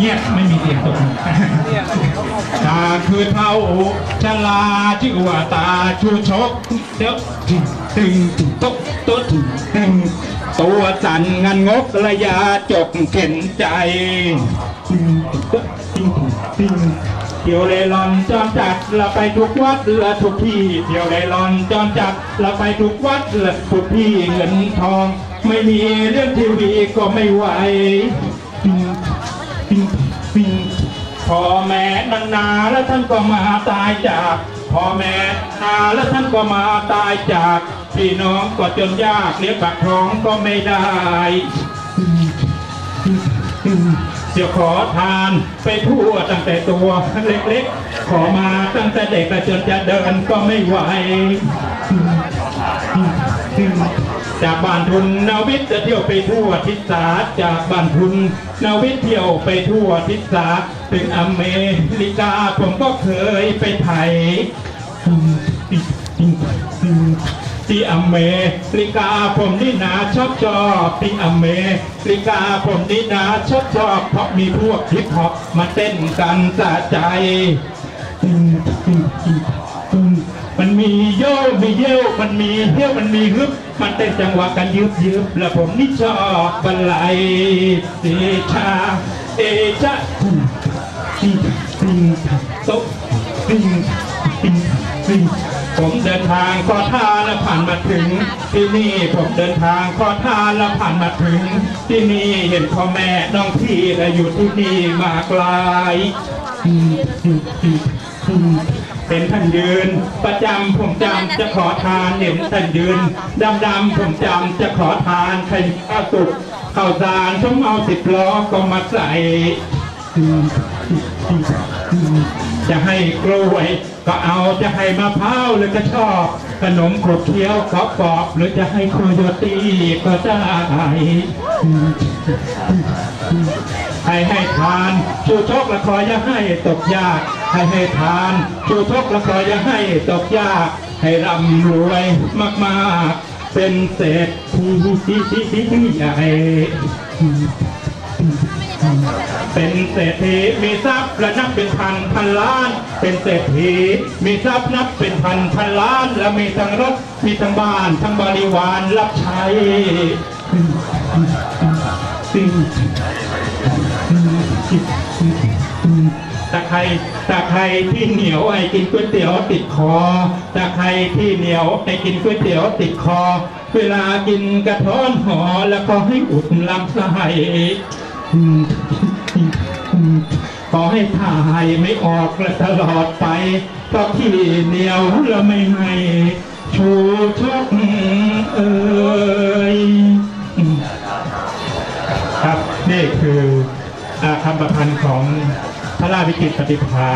เงียบไม่มีเสียงตกตาคือเท่าชลาชื่อว่าตาชูชกเดี๋ยวตึงตึงตึงต๊ะโต๊ะตึงตึงตัวสั่นงันงกระยาจกเข็นใจตึงตึงตึงตึงตึงเที่ยวเลรอนจอมจัดเราไปทุกวัดละทุกที่เที่ยวเลรอนจอมจัดเราไปทุกวัดละทุกที่เงินทอง ไม่มีเรื่องทีวีก็ไม่ไหว ปิ้งปิ้งพ่อแม่นานนาแล้วท่านก็มาตายจากพ่อแม่นาแล้วท่านก็มาตายจากพี่น้องก็จนยากเลี้ยงปากท้องก็ไม่ได้เดี๋ยวขอทานไปทั่วตั้งแต่ตัวเล็กๆ ขอมาตั้งแต่เด็กจนจะเดินก็ไม่ไหว จากบ้านทุนนาวิทย์จะเที่ยวไปทั่วทิศสาจากบ้านทุนนาวิทย์เที่ยวไปทั่วทิศสาถึงอเมริกาผมก็เคยไปไทยที่อเมริกาผมนี่นาชอบชอบที่อเมริกาผมนี่นาชอบชอบเพราะมีพวกฮิปฮอปมาเต้นกันสะใจ มันมีโยมีเยี่ยวมันมีเที่ยวมันมีฮึบมันเต้นจังหวะกันยึบยึบแล้วผมนี่ชอบบันไลเดชาเอชะติงติงติงตะติงติงติงผมเดินทางขอทานแล้วผ่านมาถึง ที่นี่ผมเดินทางขอทานแล้วผ่านมาถึง ที่นี่เห็นพ่อแม่น้องพี่และอยู่ที่นี่มากล เป็นท่านยืน ประจำผมจำจะขอทานเห็นท่านยืนดำดำผมจำจะขอทานใครข้าวสุกข้าวสารผมเอาสิบล้อก็มาใส่จะให้กล้วยก็เอาจะให้มะพร้าวหรือก็ชอบ ขนมขบเคี้ยวขอบกรอบหรือจะให้โคโยตีก็ได้ ให้ให้ทานชูชกละคอยอย่าให้ตกยาก ให้ให้ทานชูชกละคอยอย่าให้ตกยาก ให้ร่ำรวยมากๆ เป็นเศรษฐีใหญ่ เป็นเศรษฐีมีทรัพย์และนับเป็นพันพันล้าน เป็นเศรษฐีมีทรัพย์นับเป็นพันพันล้าน และมีทั้งรถมีทั้งบ้านทั้งบริวารรับใช้สิ่งตะไคร้ตะไคร้ที่เหนียวไอ้กินก๋วยเตี๋ยวติดคอตะไคร้ที่เหนียวไอ้กินก๋วยเตี๋ยวติดคอ เวลากินกระท้อนหอแล้วก็ให้อุดลำไส้ ขอให้ถ่ายไม่ออกและตลอดไปเพราะที่เหนียวและไม่ให้ชูชกเอ่ยครับนี่คืออคำประพันธ์ของพระราชวิจิตปฏิภา